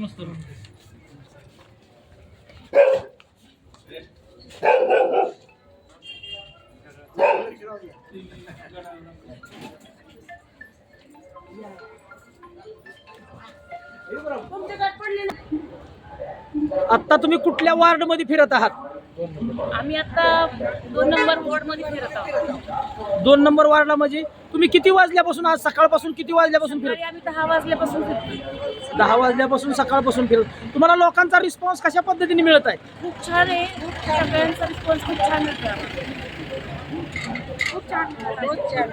नमस्कार आता तुम्ही कुठल्या वार्डमध्ये फिरत आहात? आम्ही आता दोन नंबर वॉर्डमध्ये फिरत आहोत. दोन नंबर वार्डला म्हणजे? तुम्ही किती वाजल्यापासून आज सकाळपासून किती वाजल्यापासून फिरत? आम्ही दहा वाजल्यापासून फिरतो दहा वाजल्यापासून सकाळपासून फिरत. तुम्हाला लोकांचा रिस्पॉन्स कशा पद्धतीने मिळत आहे? खूप छान आहे. सगळ्यांचा रिस्पॉन्स खूप छान मिळतो. खूप छान खूप छान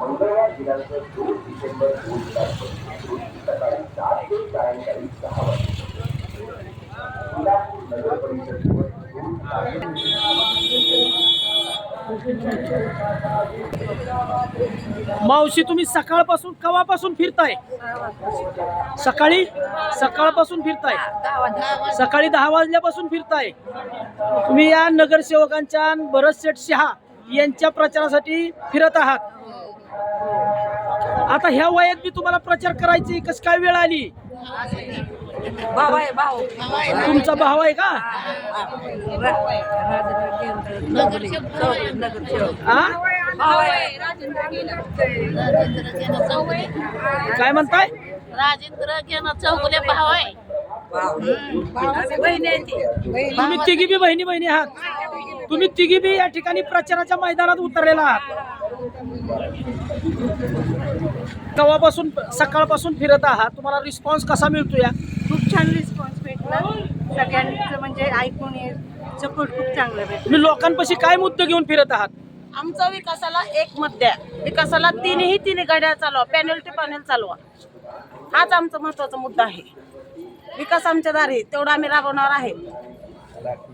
मंगळवार दिनांक दोन डिसेंबर दोन हजार पंचवीस रोजी सायंकाळी सहा वाजता मावशी तुम्ही सकाळपासून कवापासून फिरताय? सकाळी? सकाळपासून फिरताय? सकाळी दहा वाजल्यापासून फिरताय? तुम्ही या नगरसेवकांच्या भरत शेठ शहा यांच्या प्रचारासाठी फिरत आहात. आता ह्या वयात मी तुम्हाला प्रचार करायची कस काय वेळ आली? भाऊ आहे तुमचा भाव आहे का? हा काय म्हणताय? राजेंद्र घेणं चौगुले भाव आहे. तुम्ही तिघी बी बहिणी बहिणी आहात. तुम्ही तिघी बी या ठिकाणी प्रचाराच्या मैदानात उतरलेला आहात. तेव्हापासून सकाळपासून फिरत आहात. तुम्हाला रिस्पॉन्स कसा मिळतो या? खूप छान रिस्पॉन्स भेटला. सगळ्यांचं म्हणजे ऐकून सपोर्ट खूप चांगला भेटला. तुम्ही लोकांपाशी काय मुद्दे घेऊन फिरत आहात? आमचा विकासाला एक मत द्या. विकासाला तिन्ही तिन्ही गाड्या चालवा पॅनल टू पॅनल चालवा. हाच आमचा महत्त्वाचा मुद्दा आहे. विकास आमच्या दारी तेवढा आम्ही राबवणार आहे.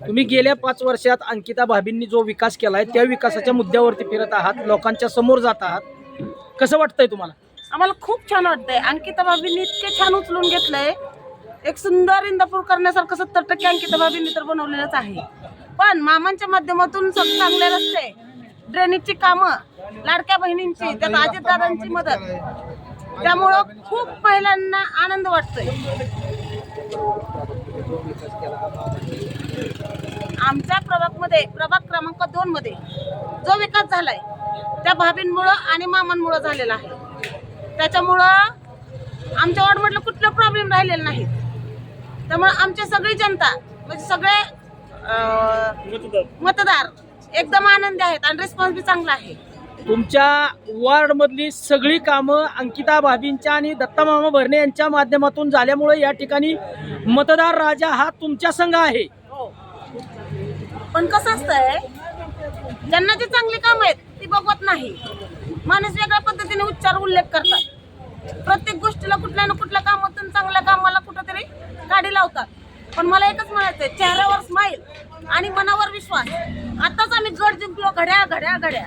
तुम्ही गेल्या पाच वर्षात अंकिता भाभींनी जो विकास केलाय त्या विकासाच्या मुद्द्यावरती फिरत आहात लोकांच्या समोर जात आहात. कसं वाटतंय तुम्हाला? आम्हाला खूप छान वाटतंय. अंकिता बाबींनी इतके छान उचलून घेतलंय. एक सुंदर इंदापूर करण्यासारखं सत्तर टक्के अंकिता बाबींनी तर बनवलेलंच आहे. पण मामांच्या माध्यमातून चांगले रस्ते. ड्रेनेजची कामं लाडक्या बहिणींची त्यात अजितदादांची मदत. त्यामुळं खूप महिलांना आनंद वाटतोय. आमच्या प्रभागमध्ये प्रभाग क्रमांक दोन मध्ये जो विकास झालाय त्या भाभींमुळं आणि मामांमुळं झालेला आहे. त्याच्यामुळं आमच्या वॉर्डमधलं कुठलं प्रॉब्लेम राहिलेला नाही. त्यामुळे आमची सगळी जनता म्हणजे सगळे मतदार एकदम आनंदी आहेत आणि रिस्पॉन्स बी चांगला आहे. तुमच्या वार्ड मधली सगळी कामं अंकिता भाभींच्या आणि दत्ता मामा भरणे यांच्या माध्यमातून झाल्यामुळे या ठिकाणी मतदार राजा हा तुमच्या संघ आहे. पण कसं असतंय ज्यांना जी चांगली कामं आहेत ती बघवत नाही. माणूस वेगळ्या पद्धतीने उच्चार उल्लेख करतात. प्रत्येक गोष्टीला कुठल्या ना कुठल्या कामातून चांगल्या कामाला कुठंतरी गाडी लावतात. पण मला एकच म्हणायचंय चेहऱ्यावर स्माईल आणि मनावर विश्वास. आताच आम्ही गड जिंकलो घड्या घड्या घड्या.